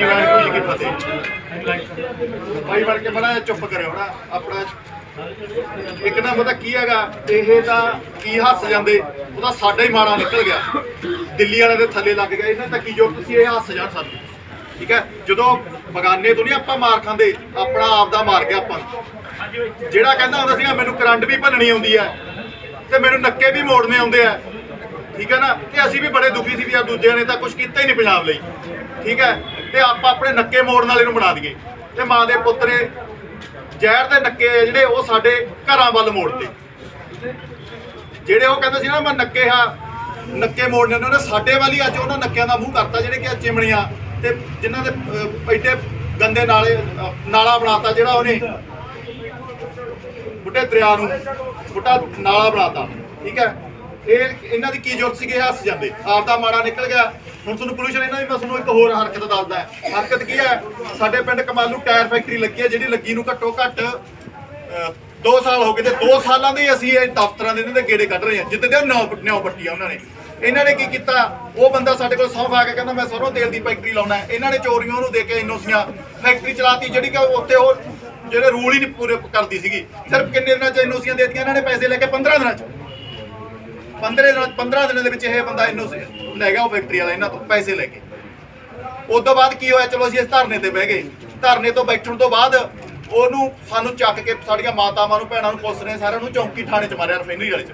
ਜੀ ਵਾਹਿਗੁਰੂ ਜੀ ਕੀ ਫਤਿਹ। ਭਾਈ ਬਣ ਕੇ ਬੜਾ ਚੁੱਪ ਕਰਿਓ ਨਾ ਆਪਣਾ ਇੱਕ ਨਾ ਪਤਾ ਕੀ ਹੈਗਾ, ਇਹ ਤਾਂ ਕੀ ਹੱਸ ਜਾਂਦੇ ਉਹਦਾ ਸਾਡਾ ਹੀ ਮਾੜਾ ਨਿਕਲ ਗਿਆ। ਦਿੱਲੀ ਵਾਲੇ ਦੇ ਥੱਲੇ ਲੱਗ ਗਿਆ, ਇਹਨਾਂ ਤਾਂ ਕੀ ਜੋ ਤੁਸੀਂ ਇਹ ਹੱਸ ਜਾਣ ਸਾਨੂੰ। ਠੀਕ ਹੈ? ਜਦੋਂ ਬਗਾਨੇ ਤੋਂ ਨਹੀਂ ਆਪਾਂ ਮਾਰ ਖਾਂਦੇ, ਆਪਣਾ ਆਪ ਦਾ ਮਾਰ ਗਿਆ ਆਪਾਂ। ਜਿਹੜਾ ਕਹਿੰਦਾ ਹੁੰਦਾ ਸੀਗਾ, ਮੈਨੂੰ ਕਰੰਟ ਵੀ ਭੰਨਣੀ ਆਉਂਦੀ ਹੈ ਤੇ ਮੈਨੂੰ ਨੱਕੇ ਵੀ ਮੋੜਨੇ ਆਉਂਦੇ ਆ ਠੀਕ ਹੈ ਨਾ? ਤੇ ਅਸੀਂ ਵੀ ਬੜੇ ਦੁਖੀ ਸੀ ਵੀ ਆ ਦੂਜਿਆਂ ਨੇ ਤਾਂ ਕੁਝ ਕੀਤਾ ਹੀ ਨਹੀਂ ਪੰਜਾਬ ਲਈ। ਠੀਕ ਹੈ? ਤੇ ਆਪਾਂ ਆਪਣੇ ਨੱਕੇ ਮੋੜਨ ਵਾਲੇ ਨੂੰ ਬਣਾ ਦਈਏ। ਤੇ ਮਾਂ ਦੇ ਪੁੱਤਰੇ ਜ਼ਹਿਰ ਦੇ ਨੱਕੇ ਜਿਹੜੇ ਉਹ ਸਾਡੇ ਘਰਾਂ ਵੱਲ ਮੋੜਦੇ ਜਿਹੜੇ ਉਹ ਕਹਿੰਦੇ ਸੀ ਨਾ ਮੈਂ ਨੱਕੇ ਹਾਂ ਨੱਕੇ ਮੋੜਨੇ ਉਹਨਾਂ ਨੇ ਸਾਡੇ ਵਾਲੀ ਅੱਜ ਉਹਨਾਂ ਨੱਕਿਆਂ ਦਾ ਮੂੰਹ ਕਰਤਾ ਜਿਹੜੇ ਕਿ ਆ ਚਿਮਣੀਆਂ ਤੇ ਜਿਨ੍ਹਾਂ ਦੇ ਅਹ, ਐਡੇ ਗੰਦੇ ਨਾਲੇ ਅਹ, ਨਾਲਾ ਬਣਾਤਾ ਜਿਹੜਾ ਉਹਨੇ। ਬੁੱਢੇ ਦਰਿਆ ਨੂੰ ਬੁੱਢਾ ਨਾਲਾ ਬਣਾਤਾ। ਠੀਕ ਹੈ? ਇਹ ਇਹਨਾਂ ਦੀ ਕੀ ਜ਼ਰੂਰਤ ਸੀਗੀ? ਇਹ ਹੱਸ ਜਾਂਦੇ। ਆਪ ਦਾ ਮਾੜਾ ਨਿਕਲ ਗਿਆ। ਹੁਣ ਤੁਹਾਨੂੰ ਪੋਲੂਸ਼ਨ ਇਹਨਾਂ ਦੀ, ਮੈਂ ਤੁਹਾਨੂੰ ਇੱਕ ਹੋਰ ਹਰਕਤ ਦੱਸਦਾ। ਹੈ। ਹਰਕਤ ਕੀ ਹੈ? ਸਾਡੇ ਪਿੰਡ ਕਮਾਲੂ ਟਾਇਰ ਫੈਕਟਰੀ ਲੱਗੀ ਹੈ, ਜਿਹੜੀ ਲੱਗੀ ਨੂੰ ਘੱਟੋ ਘੱਟ 2 ਸਾਲ ਹੋ ਗਏ ਤੇ 2 ਸਾਲਾਂ ਦੇ ਹੀ ਅਸੀਂ ਇਹ ਦਫ਼ਤਰਾਂ ਦੇ ਇਹਨਾਂ ਦੇ ਗੇੜੇ ਕੱਢ ਰਹੇ ਹਾਂ। ਜਿੱਤੇ ਦੇ ਨੌ ਨੌ ਪੱਟੀ ਉਹਨਾਂ ਨੇ। ਇਹਨਾਂ ਨੇ ਕੀ ਕੀਤਾ? ਉਹ ਬੰਦਾ ਸਾਡੇ ਕੋਲ ਸੌਂਫ ਆ ਕੇ ਕਹਿੰਦਾ, ਮੈਂ ਸਰੋਂ ਤੇਲ ਦੀ ਫੈਕਟਰੀ ਲਾਉਣਾ ਹੈ। ਇਹਨਾਂ ਨੇ ਚੋਰੀਆਂ ਉਹਨੂੰ ਦੇ ਕੇ ਇਨੋਸੀਆਂ ਫੈਕਟਰੀ ਚਲਾਤੀ, ਜਿਹੜੀ ਕਿ ਉੱਥੇ ਉਹ, ਜਿਹੜੇ ਰੂਲ ਹੀ ਨਹੀਂ ਪੂਰੇ ਕਰਦੀ ਸੀਗੀ। ਸਿਰਫ ਕਿੰਨੇ ਦਿਨਾਂ ਚ ਇਨੋਸੀਆਂ ਦੇ ਦਿੱਤੀਆਂ? ਇਹਨਾਂ ਨੇ ਪੈਸੇ ਲੈ ਕੇ 15 ਦਿਨਾਂ ਚ। 15 ਦਿਨਾਂ 15 ਦਿਨਾਂ ਦੇ ਵਿੱਚ ਇਹ ਬੰਦਾ ਇਨੋਸੀ ਲੈ ਗਿਆ ਉਹ ਫੈਕਟਰੀ ਵਾਲਾ ਇਹਨਾਂ ਤੋਂ ਪੈਸੇ ਲੈ ਕੇ। ਉਸ ਤੋਂ ਬਾਅਦ ਕੀ ਹੋਇਆ? ਚਲੋ ਅਸੀਂ ਇਸ ਧਰਨੇ ਤੇ ਬਹਿ ਗਏ। ਧਰਨੇ ਤੋਂ ਬੈਠਣ ਤੋਂ ਬਾਅਦ ਉਹਨੂੰ ਸਾਨੂੰ ਚੱਕ ਕੇ ਸਾਡੀਆਂ ਮਾਤਾਵਾਂ ਨੂੰ, ਭੈਣਾਂ ਨੂੰ ਪੁਲਿਸ ਨੇ ਸਾਰਿਆਂ ਨੂੰ ਚੌਂਕੀ ਥਾਣੇ 'ਚ ਮਾਰਿਆ ਰਫੈਨਰੀ ਵਾਲੇ 'ਚ।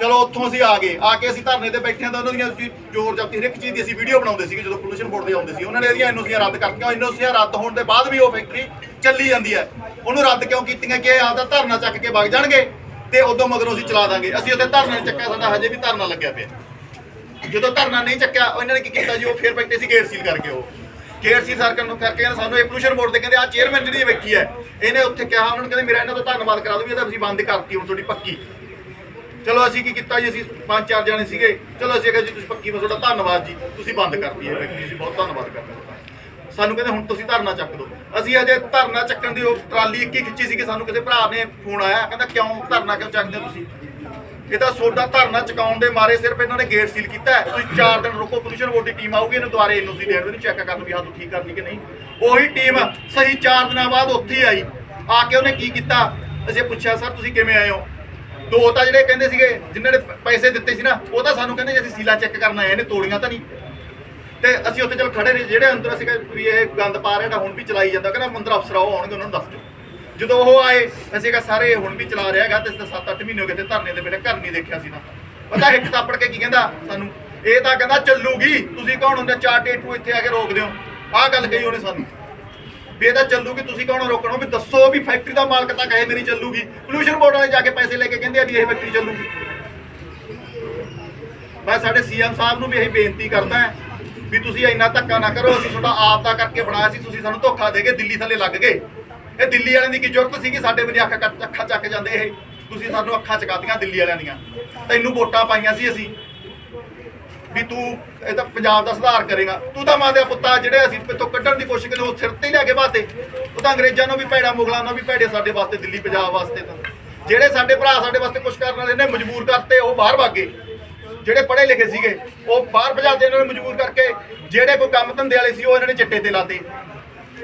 ਚਲੋ ਉੱਥੋਂ ਅਸੀਂ ਆ ਗਏ। ਆ ਕੇ ਅਸੀਂ ਧਰਨੇ ਤੇ ਬੈਠੇ ਹਾਂ ਤਾਂ ਉਹਨਾਂ ਦੀਆਂ ਜ਼ੋਰ ਜਬਤੀ। ਹਰ ਇੱਕ ਚੀਜ਼ ਦੀ ਅਸੀਂ ਵੀਡੀਓ ਬਣਾਉਂਦੇ ਸੀਗੇ, ਜਦੋਂ ਪੋਲੂਸ਼ਨ ਬੋਰਡ ਦੇ ਆਉਂਦੇ ਸੀ। ਉਹਨਾਂ ਨੇ ਇਹਦੀਆਂ ਐਨਓਸੀਆਂ ਰੱਦ ਕਰਤੀਆਂ ਐਨਓਸੀਆਂ ਰੱਦ ਹੋਣ ਦੇ ਬਾਅਦ ਵੀ ਉਹ ਫੈਕਟਰੀ ਚੱਲੀ ਜਾਂਦੀ ਹੈ। ਉਹਨੂੰ ਰੱਦ ਕਿਉਂ ਕੀਤੀਆਂ ਕਿ ਇਹ ਆਪਦਾ ਧਰਨਾ ਚੱਕ ਕੇ ਵਗ ਜਾਣਗੇ? ਤੇ ਉਦੋਂ ਮਗਰੋਂ ਅਸੀਂ ਚਲਾ ਦਾਂਗੇ। ਅਸੀਂ ਉੱਥੇ ਧਰਨਾ ਨਹੀਂ ਚੱਕਿਆ ਸਾਡਾ, ਹਜੇ ਵੀ ਧਰਨਾ ਲੱਗਿਆ ਪਿਆ। ਜਦੋਂ ਧਰਨਾ ਨਹੀਂ ਚੱਕਿਆ ਉਹ ਇਹਨਾਂ ਨੇ ਕੀ ਕੀਤਾ ਜੀ? ਉਹ ਫੇਰ ਬੈਠੇ ਸੀ ਗੇਟ ਸੀਲ ਕਰਕੇ ਉਹ। ਗੇਟ ਸੀਲ ਸਰਕਲ ਨੂੰ ਕਰਕੇ ਸਾਨੂੰ ਇਹ ਪੋਲੂਸ਼ਨ ਬੋਰਡ ਦੇ ਕਹਿੰਦੇ ਆ ਚੇਅਰਮੈਨ ਜਿਹੜੀ ਵੇਖੀ ਹੈ, ਇਹਨੇ ਉੱਥੇ ਕਿਹਾ, ਉਹਨਾਂ ਨੂੰ ਕਹਿੰਦੇ, ਮੇਰਾ ਇਹਨਾਂ ਤੋਂ ਧੰਨਵਾਦ ਕਰਾ ਦਿਓ ਵੀ ਇਹ ਤਾਂ ਅਸੀਂ ਬੰਦ ਕਰਤੀ, ਹੁਣ ਤੁਹਾਡੀ ਪੱਕੀ। ਚਲੋ ਅਸੀਂ ਕੀ ਕੀਤਾ ਜੀ? ਅਸੀਂ ਪੰਜ ਚਾਰ ਜਣੇ ਸੀਗੇ। ਚਲੋ ਅਸੀਂ ਕਿਹਾ ਜੀ, ਤੁਸੀਂ ਪੱਕੀ ਬਸ ਤੁਹਾਡਾ ਧੰਨਵਾਦ ਜੀ। ਤੁਸੀਂ ਬੰਦ ਕਰਤੀ ਇਹ ਫੈਕਟਰੀ ਅਸੀਂ ਬਹੁਤ ਧੰਨਵਾਦ ਕਰਦੇ ਹਾਂ। ਸਾਨੂੰ ਕਹਿੰਦੇ ਹੁਣ ਤੁਸੀਂ ਧਰਨਾ ਚੱਕ ਦਿਓ ਅਸੀਂ ਅਜੇ ਧਰਨਾ ਚੱਕਣ ਦੀ ਉਹ ਟਰਾਲੀ ਇੱਕ ਹੀ ਖਿੱਚੀ ਸੀ ਕਿ ਸਾਨੂੰ ਕਿਸੇ ਭਰਾ ਨੇ ਫੋਨ ਆਇਆ, ਕਹਿੰਦਾ ਕਿਉਂ ਧਰਨਾ ਕਿਉਂ ਚੱਕਦੇ ਤੁਸੀਂ? ਇਹ ਤਾਂ ਸੋਡਾ ਧਰਨਾ ਚੁਕਾਉਣ ਦੇ ਮਾਰੇ ਸਿਰਫ ਇਹਨਾਂ ਨੇ ਗੇਟ ਸੀਲ ਕੀਤਾ ਤੁਸੀਂ 4 ਦਿਨ ਰੁਕੋ ਪੋਲੂਸ਼ਨ ਬੋਰਡ ਦੀ ਟੀਮ ਆਊਗੀ, ਇਹਨੂੰ ਦੁਬਾਰੇ ਐਨਓਸੀ ਦੇਣ ਨੂੰ ਚੈੱਕ ਕਰਨ ਵੀ ਹਾਂ ਤੂੰ ਠੀਕ ਕਰਨੀ ਕਿ ਨਹੀਂ। ਉਹੀ ਟੀਮ ਸਹੀ 4 ਦਿਨਾਂ ਬਾਅਦ ਉੱਥੇ ਆਈ। ਆ ਕੇ ਉਹਨੇ ਕੀ ਕੀਤਾ? ਅਸੀਂ ਪੁੱਛਿਆ, ਸਰ, ਤੁਸੀਂ ਕਿਵੇਂ ਆਏ ਹੋ? ਦੋ ਤਾਂ ਜਿਹੜੇ ਕਹਿੰਦੇ ਸੀਗੇ, ਜਿਨ੍ਹਾਂ ਨੇ ਪੈਸੇ ਦਿੱਤੇ ਸੀ ਨਾ, ਉਹ ਤਾਂ ਸਾਨੂੰ ਕਹਿੰਦੇ ਅਸੀਂ ਸੀਲਾ ਚੈੱਕ ਕਰਨ ਆਏ ਨੇ, ਤੋੜੀਆਂ ਤਾਂ ਨਹੀਂ। ਤੇ ਅਸੀਂ ਉੱਥੇ ਚਲ ਖੜੇ ਨੇ ਜਿਹੜੇ ਅੰਦਰ ਅਸੀਂ ਕਿਹਾ ਵੀ ਇਹ ਗੰਦ ਪਾ ਰਿਹਾ ਤਾਂ ਹੁਣ ਵੀ ਚਲਾਈ ਜਾਂਦਾ। ਕਹਿੰਦਾ ਮੰਦਰ ਅਫਸਰ ਆਓ, ਆਉਣਗੇ, ਉਹਨਾਂ ਨੂੰ ਦੱਸ ਦਿਓ। ਜਦੋਂ ਉਹ ਆਏ, ਅਸੀਂ ਕਿਹਾ, ਸਾਰੇ ਹੁਣ ਵੀ ਚਲਾ ਰਿਹਾ ਹੈਗਾ ਤੇ 7-8 ਮਹੀਨੇ ਹੋ ਗਏ ਤੇ ਧਰਨੇ ਦੇ ਬੇਟੇ ਘਰ ਨਹੀਂ ਦੇਖਿਆ ਸੀ ਨਾ। ਪਤਾ ਇੱਕ ਥਾਪੜ ਕੇ ਕੀ ਕਹਿੰਦਾ ਸਾਨੂੰ, ਇਹ ਤਾਂ ਕਹਿੰਦਾ ਚੱਲੂਗੀ, ਤੁਸੀਂ ਕੌਣ ਹੁੰਦੇ? ਚਾਰ ਟੇਟੂ ਇੱਥੇ ਆ ਕੇ ਰੋਕ ਦਿਓ ਆਹ ਗੱਲ ਕਹੀ ਉਹਨੇ ਸਾਨੂੰ। ਵੀ ਇਹ ਤਾਂ ਚੱਲੂਗੀ, ਤੁਸੀਂ ਕੌਣ ਹੋ ਰੋਕਣੋ? ਵੀ ਦੱਸੋ ਵੀ ਫੈਕਟਰੀ ਦਾ ਮਾਲਕ ਤਾਂ ਕਹੇ ਮੇਰੀ ਚੱਲੂਗੀ। ਪੋਲੂਸ਼ਨ ਬੋਰਡ ਵਾਲੇ ਜਾ ਕੇ ਪੈਸੇ ਲੈ ਕੇ ਕਹਿੰਦੇ ਆ ਵੀ ਇਹ ਫੈਕਟਰੀ ਚੱਲੂਗੀ। ਮੈਂ ਸਾਡੇ ਸੀਐਮ ਸਾਹਿਬ ਨੂੰ ਵੀ ਇਹ ਬੇਨਤੀ ਕਰਦਾ ਹਾਂ ਵੀ ਤੁਸੀਂ ਇੰਨਾ ਧੱਕਾ ਨਾ ਕਰੋ, ਅਸੀਂ ਤੁਹਾਡਾ ਆਪ ਦਾ ਕਰਕੇ ਬਣਾਇਆ ਸੀ, ਤੁਸੀਂ ਸਾਨੂੰ ਧੋਖਾ ਦੇ ਕੇ ਦਿੱਲੀ ਥੱਲੇ ਲੱਗ ਗਏ। ਇਹ ਦਿੱਲੀ ਵਾਲਿਆਂ ਦੀ ਕੀ ਜ਼ਰੂਰਤ ਸੀਗੀ? ਸਾਡੇ ਵੀ ਅੱਖਾਂ ਅੱਖਾਂ ਚੱਕ ਜਾਂਦੇ ਇਹ। ਤੁਸੀਂ ਸਾਨੂੰ ਅੱਖਾਂ ਚਕਾਤੀਆਂ ਦਿੱਲੀ ਵਾਲਿਆਂ ਦੀਆਂ। ਤੈਨੂੰ ਵੋਟਾਂ ਪਾਈਆਂ ਸੀ ਅਸੀਂ। ਵੀ ਤੂੰ ਇਹ ਤਾਂ ਪੰਜਾਬ ਦਾ ਸੁਧਾਰ ਕਰੇਗਾ। ਤੂੰ ਤਾਂ ਮਾਂ ਦੇ ਪੁੱਤਾ ਜਿਹੜੇ ਅਸੀਂ ਤੋਂ ਕੱਢਣ ਦੀ ਕੋਸ਼ਿਸ਼ ਕਰਦੇ ਉਹ ਸਿਰ ਤੇ ਹੀ ਲੈ ਕੇ ਬਾਤੇ ਉਹ ਤਾਂ ਅੰਗਰੇਜ਼ਾਂ ਨੂੰ ਵੀ ਭੈੜਾ, ਮੁਗਲਾਂ ਨੂੰ ਵੀ ਭੈੜੇ ਸਾਡੇ ਵਾਸਤੇ, ਦਿੱਲੀ, ਪੰਜਾਬ ਵਾਸਤੇ ਤਾਂ। ਜਿਹੜੇ ਸਾਡੇ ਭਰਾ ਸਾਡੇ ਵਾਸਤੇ ਕੁਝ ਕਰਨ ਵਾਲੇ ਨੇ, ਮਜਬੂਰ ਕਰਤੇ, ਉਹ ਬਾਹਰ ਭਾਗੇ ਜਿਹੜੇ ਪੜ੍ਹੇ ਲਿਖੇ ਸੀਗੇ, ਉਹ ਬਾਹਰ ਭਜਾਦੇ ਇਹਨਾਂ ਨੂੰ ਮਜਬੂਰ ਕਰਕੇ ਜਿਹੜੇ ਕੋਈ ਕੰਮ ਧੰਦੇ ਵਾਲੇ ਸੀ, ਉਹ ਇਹਨਾਂ ਨੇ ਚਿੱਟੇ ਤੇ ਲਾਤੇ।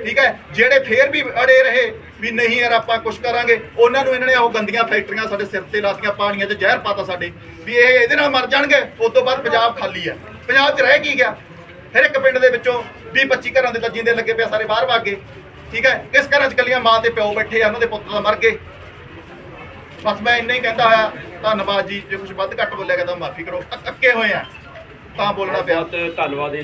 ਠੀਕ ਹੈ? ਜਿਹੜੇ ਫੇਰ ਵੀ ਅੜੇ ਰਹੇ ਵੀ ਨਹੀਂ ਯਾਰ ਆਪਾਂ ਕੁਝ ਕਰਾਂਗੇ, ਉਹਨਾਂ ਨੂੰ ਇਹਨਾਂ ਨੇ ਉਹ ਗੰਦੀਆਂ ਫੈਕਟਰੀਆਂ ਸਾਡੇ ਸਿਰ ਤੇ ਲਾਤੀਆਂ, ਪਾਣੀਆਂ 'ਚ ਜ਼ਹਿਰ ਪਾਤਾ ਸਾਡੇ। ਵੀ ਇਹ ਇਹਦੇ ਨਾਲ ਮਰ ਜਾਣਗੇ, ਉਸ ਤੋਂ ਬਾਅਦ ਪੰਜਾਬ ਖਾਲੀ ਹੈ। ਪੰਜਾਬ 'ਚ ਰਹਿ ਕੀ ਗਿਆ? ਹਰ ਇੱਕ ਪਿੰਡ ਦੇ ਵਿੱਚੋਂ 20 25 ਘਰਾਂ ਦੇ ਤਾਂ ਜਿੰਦੇ ਲੱਗੇ ਪਿਆ ਸਾਰੇ ਬਾਹਰ ਭੱਗ ਗਏ। ਠੀਕ ਹੈ? ਇਸ ਘਰਾਂ 'ਚ ਕੱਲੀਆਂ ਮਾਂ ਤੇ ਪਿਓ ਬੈਠੇ ਆ, ਉਹਨਾਂ ਦੇ ਪੁੱਤ ਤਾਂ ਮਰ ਗਏ। ਬਸ ਮੈਂ ਇੰਨਾ ਹੀ ਕਹਿੰਦਾ ਹੋਇਆ। ਧੰਨਵਾਦ ਜੀ, ਜੇ ਕੁਝ ਵੱਧ ਘੱਟ ਬੋਲਿਆ ਗਿਆ ਤਾਂ ਮਾਫੀ ਕਰੋ ਅੱਕੇ ਹੋਏ ਆ, ਤਾਂ ਬੋਲਣਾ ਪਿਆ। ਬਹੁਤ ਧੰਨਵਾਦ